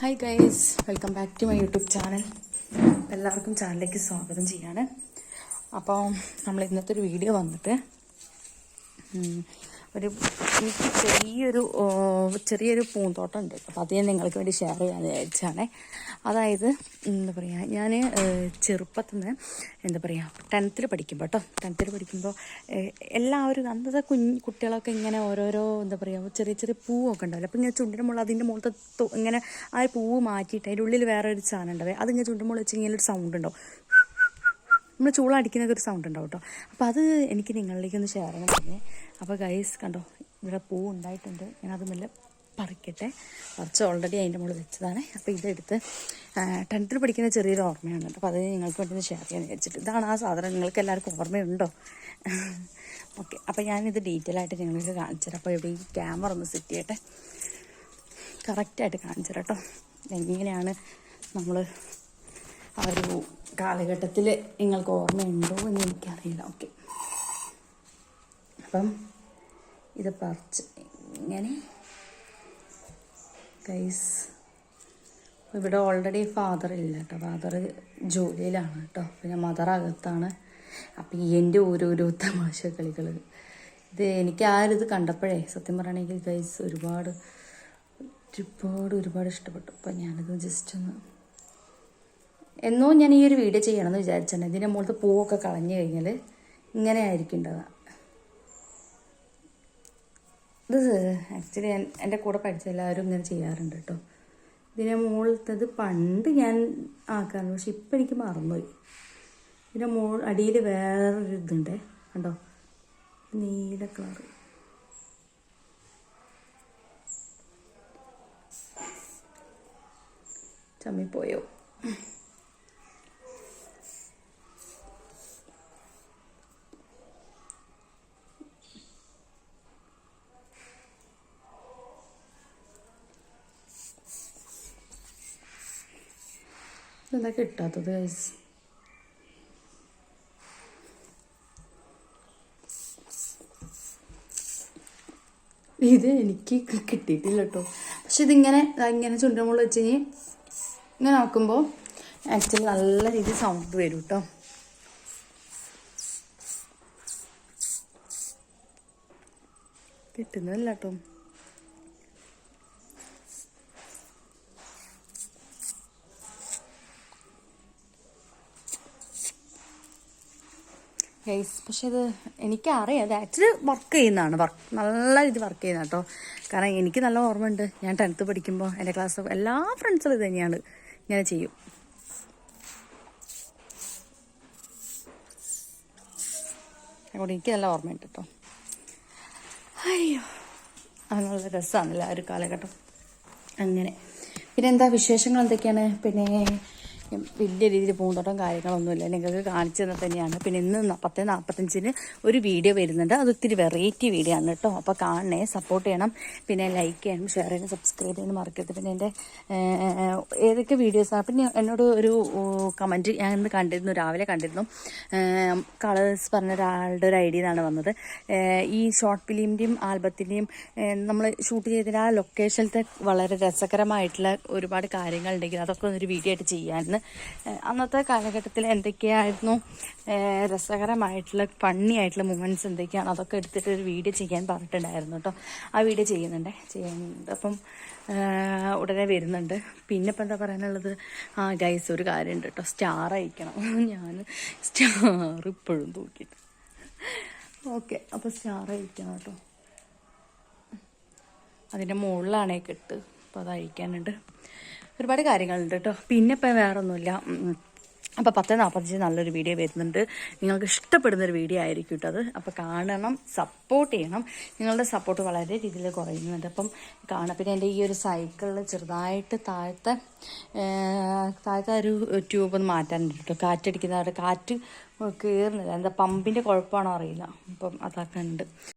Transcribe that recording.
Hi guys welcome back to my YouTube channel എല്ലാവർക്കും ചാനലിലേക്ക് സ്വാഗതം ചെയ്യാണ്. അപ്പോൾ നമ്മൾ ഇന്നത്തെ ഒരു വീഡിയോ വന്നിട്ട് ഒരു എനിക്ക് ചെറിയൊരു ചെറിയൊരു പൂന്തോട്ടം ഉണ്ട് അപ്പോൾ അത് ഞാൻ നിങ്ങൾക്ക് വേണ്ടി ഷെയർ ചെയ്യാൻ വിചാരിച്ചാണ്. അതായത് എന്താ പറയുക ഞാൻ ചെറുപ്പത്തിൽ നിന്ന് എന്താ പറയുക ടെൻത്തിൽ പഠിക്കുമ്പോൾ കേട്ടോ ടെൻത്തിൽ പഠിക്കുമ്പോൾ എല്ലാവരും അന്നത്തെ കുഞ്ഞ് കുട്ടികളൊക്കെ ഇങ്ങനെ ഓരോരോ എന്താ പറയുക ചെറിയ ചെറിയ പൂവൊക്കെ ഉണ്ടാവില്ല? അപ്പോൾ ഇങ്ങനെ മുകളിൽ അതിന്റെ മുകളിലത്തെ ഇങ്ങനെ ആ പൂവ് മാറ്റിയിട്ട് അതിന്റെ ഉള്ളിൽ വേറെ ഒരു സാധനം ഉണ്ടാവേ അത് ഇങ്ങനെ ചുണ്ടിന്റെ മുകളിൽ വെച്ച് ഇങ്ങനെ ഒരു സൗണ്ട് ഉണ്ടാവും. നമ്മൾ ചൂള അടിക്കുന്നൊക്കെ ഒരു സൗണ്ട് ഉണ്ടാവും കേട്ടോ അപ്പോൾ അത് എനിക്ക് നിങ്ങളിലേക്ക് ഒന്ന് ഷെയർ ചെയ്യണം. തന്നെ അപ്പോൾ ഗൈസ് കണ്ടോ ഇവിടെ പൂ ഉണ്ടായിട്ടുണ്ട്. ഞാൻ അത് മെല്ലെ പറിക്കട്ടെ. കുറച്ച് ഓൾറെഡി അതിന്റെ മുകളിൽ വെച്ചതാണ്. അപ്പോൾ ഇതെടുത്ത് ടെൻത്തിൽ പഠിക്കുന്ന ചെറിയൊരു ഓർമ്മയാണ് അപ്പോൾ അത് നിങ്ങൾക്ക് വേണ്ടി ഷെയർ ചെയ്യാൻ വിചാരിച്ചിട്ട്. ഇതാണ് ആ സാധനം. നിങ്ങൾക്ക് എല്ലാവർക്കും ഓർമ്മയുണ്ടോ? ഓക്കെ അപ്പോൾ ഞാനിത് ഡീറ്റെയിൽ ആയിട്ട് നിങ്ങൾക്ക് കാണിച്ചു തരാം അപ്പോൾ ഇവിടെ ഈ ക്യാമറ ഒന്ന് സെറ്റ് ചെയ്യട്ടെ. കറക്റ്റായിട്ട് കാണിച്ചു കേട്ടോ. എങ്ങനെയാണ് നമ്മൾ ആ ഒരു കാലഘട്ടത്തിൽ നിങ്ങൾക്ക് ഓർമ്മയുണ്ടോ എന്ന് എനിക്കറിയില്ല. ഓക്കെ അപ്പം ഇത് പറിച്ച് ഇങ്ങനെ. ഗൈസ് ഇവിടെ ഓൾറെഡി ഫാദർ ഇല്ല കേട്ടോ. ഫാദർ ജോലിയിലാണ് കേട്ടോ. പിന്നെ മദർ അകത്താണ്. അപ്പം എന്റെ ഓരോരോ തമാശ കളികൾ ഇത് എനിക്ക് ആ ഒരു ഇത് കണ്ടപ്പോഴേ സത്യം പറയുകയാണെങ്കിൽ ഗൈസ് ഒരുപാട് ഒരുപാട് ഒരുപാട് ഇഷ്ടപ്പെട്ടു. അപ്പം ഞാനത് ജസ്റ്റ് ഒന്ന് എന്നോ ഞാൻ ഈ ഒരു വീഡിയോ ചെയ്യണമെന്ന് വിചാരിച്ചാണ് ഇതിന്റെ മുകളിലത്തെ പൂവൊക്കെ കളഞ്ഞു കഴിഞ്ഞാൽ ഇങ്ങനെ ആയിരിക്കേണ്ടത് ഇത് ആക്ച്വലി എന്റെ കൂടെ പഠിച്ച എല്ലാവരും ഇങ്ങനെ ചെയ്യാറുണ്ട് കേട്ടോ. ഇതിനെ മുകളിലത്തത് പണ്ട് ഞാൻ ആക്കാറുണ്ട്. പക്ഷെ ഇപ്പം എനിക്ക് മറന്നുപോയി. ഇതിന്റെ മുകൾ അടിയിൽ വേറൊരു ഇതുണ്ട് കണ്ടോ? നീല കളർ ചമ്മിപ്പോയോ? ഇതെന്താ കിട്ടാത്തത് ഗൈസ് ഇത് എനിക്ക് കിട്ടിയിട്ടില്ല കേട്ടോ പക്ഷെ ഇതിങ്ങനെ ഇങ്ങനെ ചുണ്ടമുള്ള വെച്ച് കഴിഞ്ഞ് ഇങ്ങനെ നോക്കുമ്പോൾ ആക്ച്വലി നല്ല രീതിയിൽ സൗണ്ട് വരും കേട്ടോ കിട്ടുന്നതല്ല കേട്ടോ ഗൈസ് പക്ഷേ ഇത് എനിക്കറിയാം. അത് ആക്ച്വലി വർക്ക് ചെയ്യുന്നതാണ്. വർക്ക് നല്ല രീതി വർക്ക് ചെയ്യുന്ന കേട്ടോ കാരണം എനിക്ക് നല്ല ഓർമ്മയുണ്ട്. ഞാൻ ടെൻത്ത് പഠിക്കുമ്പോൾ എന്റെ ക്ലാസ് എല്ലാ ഫ്രണ്ട്സും ഇത് തന്നെയാണ്. ഇങ്ങനെ ചെയ്യും. അതുകൊണ്ട് എനിക്ക് നല്ല ഓർമ്മയുണ്ട് കേട്ടോ അയ്യോ. അത് നല്ല രസമാണല്ലോ ആ ഒരു കാലഘട്ടം. അങ്ങനെ. പിന്നെ എന്താ വിശേഷങ്ങൾ എന്തൊക്കെയാണ്? പിന്നെ വലിയ രീതിയിൽ പൂന്തോട്ടം കാര്യങ്ങളൊന്നുമില്ല. നിങ്ങൾക്ക് കാണിച്ചു തന്നെ തന്നെയാണ്. പിന്നെ ഇന്ന് പത്ത് നാൽപ്പത്തഞ്ചിന് ഒരു വീഡിയോ വരുന്നുണ്ട്. അത് ഒത്തിരി വെറൈറ്റി വീഡിയോ ആണ് കേട്ടോ. അപ്പോൾ കാണണേ സപ്പോർട്ട് ചെയ്യണം. പിന്നെ ലൈക്ക് ചെയ്യണം ഷെയർ ചെയ്യണം സബ്സ്ക്രൈബ് ചെയ്യണം മറക്കരുത്. പിന്നെ എന്റെ ഏതൊക്കെ വീഡിയോസാണ് പിന്നെ എന്നോട് ഒരു കമന്റ് ഞാൻ ഇന്ന് കണ്ടിരുന്നു രാവിലെ കണ്ടിരുന്നു. കളേഴ്സ് പറഞ്ഞ ഒരാളുടെ ഒരു ഐഡിയ നിന്നാണ് വന്നത്. ഈ ഷോർട്ട് ഫിലിമിന്റെയും ആൽബത്തിന്റെയും നമ്മൾ ഷൂട്ട് ചെയ്തിട്ട് ആ ലൊക്കേഷനിലത്തെ വളരെ രസകരമായിട്ടുള്ള ഒരുപാട് കാര്യങ്ങളുണ്ടെങ്കിൽ അതൊക്കെ ഒരു വീഡിയോ ആയിട്ട് ചെയ്യാമെന്ന് അന്നത്തെ കാലഘട്ടത്തിൽ എന്തൊക്കെയായിരുന്നു? രസകരമായിട്ടുള്ള ഫണ്ണി ആയിട്ടുള്ള മൂമെന്റ്സ് എന്തൊക്കെയാണ്? അതൊക്കെ എടുത്തിട്ട് ഒരു വീഡിയോ ചെയ്യാൻ പറഞ്ഞിട്ടുണ്ടായിരുന്നു കേട്ടോ. ആ വീഡിയോ ചെയ്യുന്നുണ്ട്? ചെയ്യുന്നുണ്ട്. അപ്പം ഉടനെ വരുന്നുണ്ട്. പിന്നെ ഇപ്പം എന്താ പറയാനുള്ളത്? ആ ഗൈസ് ഒരു കാര്യമുണ്ട് കേട്ടോ. സ്റ്റാർ അയക്കണം ഞാൻ സ്റ്റാർ ഇപ്പോഴും തൂക്കിയിട്ട്. ഓക്കെ അപ്പോൾ സ്റ്റാർ അയക്കണം കേട്ടോ. അതിന്റെ മുകളിലാണേ കെട്ട്. അപ്പോൾ അത് അയക്കാനുണ്ട് ഒരുപാട് കാര്യങ്ങളുണ്ട് കേട്ടോ പിന്നെ ഇപ്പം വേറെ ഒന്നുമില്ല അപ്പം അപ്പോൾ പത്ത് നാൽപ്പത്തഞ്ച് നല്ലൊരു വീഡിയോ വരുന്നുണ്ട്. നിങ്ങൾക്ക് ഇഷ്ടപ്പെടുന്ന ഒരു വീഡിയോ ആയിരിക്കും കേട്ടോ അത്. അപ്പോൾ കാണണം സപ്പോർട്ട് ചെയ്യണം. നിങ്ങളുടെ സപ്പോർട്ട് വളരെ രീതിയിൽ കുറയുന്നുണ്ട്. അപ്പം കാണാം. പിന്നെ എന്റെ ഈ ഒരു സൈക്കിളിൽ ചെറുതായിട്ട് താഴത്തെ താഴത്തെ ഒരു ട്യൂബ് ഒന്ന് മാറ്റാനുണ്ട് കേട്ടോ കാറ്റടിക്കുന്ന അവിടെ കാറ്റ് കയറുന്നില്ല എന്താ പമ്പിന്റെ കുഴപ്പമാണോ അറിയില്ല. അപ്പം അതൊക്കെ ഉണ്ട്.